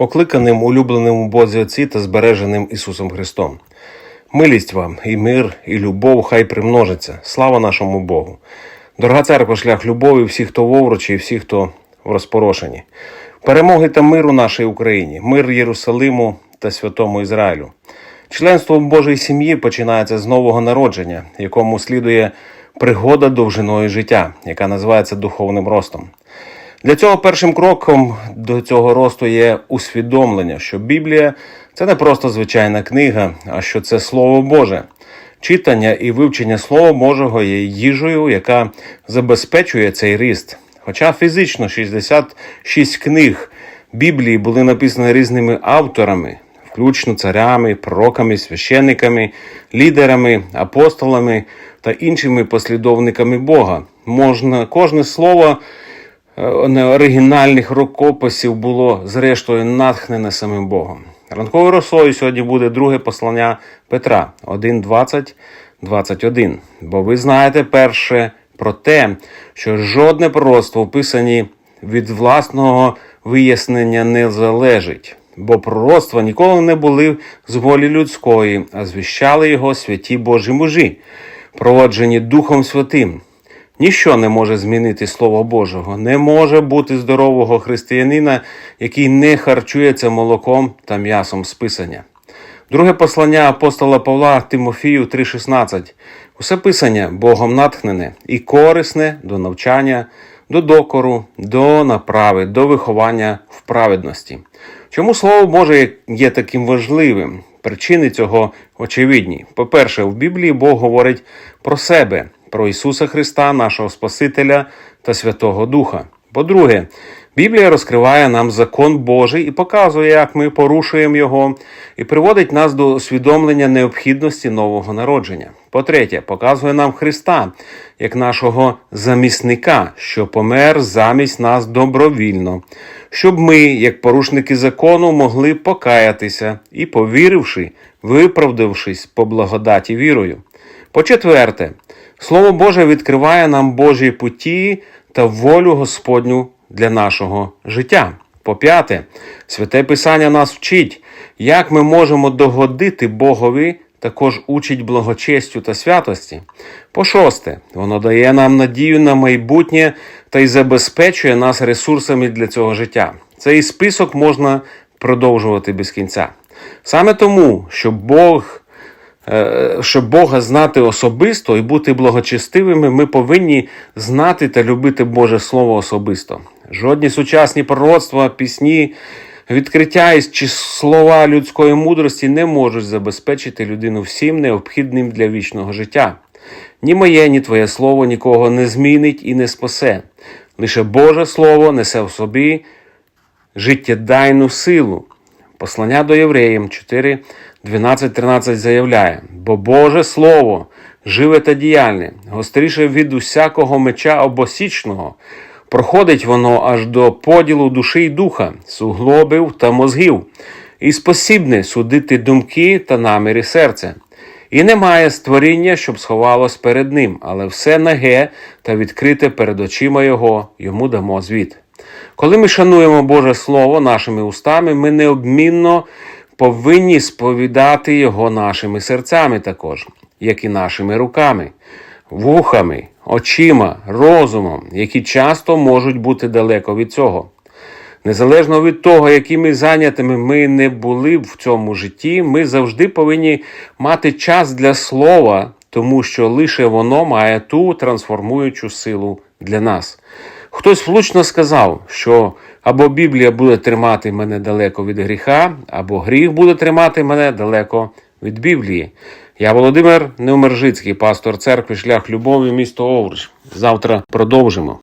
покликаним улюбленим у Бозі Отці та збереженим Ісусом Христом. Милість вам, і мир, і любов хай примножиться. Слава нашому Богу. Дорога церква, шлях любові, всі, хто в овручі, і всі, хто в розпорошенні. Перемоги та миру нашій Україні, мир Єрусалиму та святому Ізраїлю. Членство в Божій сім'ї починається з нового народження, якому слідує пригода довжиною життя, яка називається духовним ростом. Для цього першим кроком до цього росту є усвідомлення, що Біблія це не просто звичайна книга, а що це Слово Боже. Читання і вивчення Слова Божого є їжею, яка забезпечує цей ріст. Хоча фізично 66 книг Біблії були написані різними авторами, включно царями, пророками, священниками, лідерами, апостолами та іншими послідовниками Бога. Можна кожне слово неоригінальних рукописів було зрештою натхнене самим Богом. Ранковою росою сьогодні буде друге послання Петра 1.20, 21. Бо ви знаєте перше про те, що жодне пророцтво в писанні від власного вияснення не залежить, бо пророцтва ніколи не були з волі людської, а звіщали його святі Божі мужі, проводжені Духом Святим. Ніщо не може змінити Слово Божого. Не може бути здорового християнина, який не харчується молоком та м'ясом з Писання. Друге послання апостола Павла Тимофію 3,16. Усе писання Богом натхнене і корисне до навчання, до докору, до направи, до виховання в праведності. Чому Слово Боже є таким важливим? Причини цього очевидні. По-перше, в Біблії Бог говорить про себе, про Ісуса Христа, нашого Спасителя та Святого Духа. По-друге, Біблія розкриває нам закон Божий і показує, як ми порушуємо його, і приводить нас до усвідомлення необхідності нового народження. По-третє, показує нам Христа як нашого замісника, що помер замість нас добровільно, щоб ми, як порушники закону, могли покаятися і, повіривши, виправдавшись по благодаті вірою. По-четверте, Слово Боже відкриває нам Божі путі та волю Господню для нашого життя. По-п'яте, святе Писання нас вчить, як ми можемо догодити Богові, також учить благочестю та святості. По-шосте, воно дає нам надію на майбутнє та й забезпечує нас ресурсами для цього життя. Цей список можна продовжувати без кінця. Саме тому, що Бог щоб Бога знати особисто і бути благочестивими, ми повинні знати та любити Боже Слово особисто. Жодні сучасні пророцтва, пісні, відкриття чи слова людської мудрості не можуть забезпечити людину всім необхідним для вічного життя. Ні моє, ні твоє слово нікого не змінить і не спасе. Лише Боже Слово несе в собі життєдайну силу. Послання до євреїв 4, 12, 13 заявляє: бо Боже Слово живе та діяльне, гостріше від усякого меча обосічного, проходить воно аж до поділу душі й духа, суглобів та мозгів, і спосібне судити думки та наміри серця. І немає створіння, щоб сховалось перед ним, але все наге та відкрите перед очима Його, йому дамо звіт. Коли ми шануємо Боже Слово нашими устами, ми необмінно повинні сповідати його нашими серцями також, як і нашими руками, вухами, очима, розумом, які часто можуть бути далеко від цього. Незалежно від того, якими зайнятими ми не були в цьому житті, ми завжди повинні мати час для слова, тому що лише воно має ту трансформуючу силу для нас. Хтось влучно сказав, що або Біблія буде тримати мене далеко від гріха, або гріх буде тримати мене далеко від Біблії. Я Володимир Неумержицький, пастор церкви Шлях Любові, місто Овруч. Завтра продовжимо.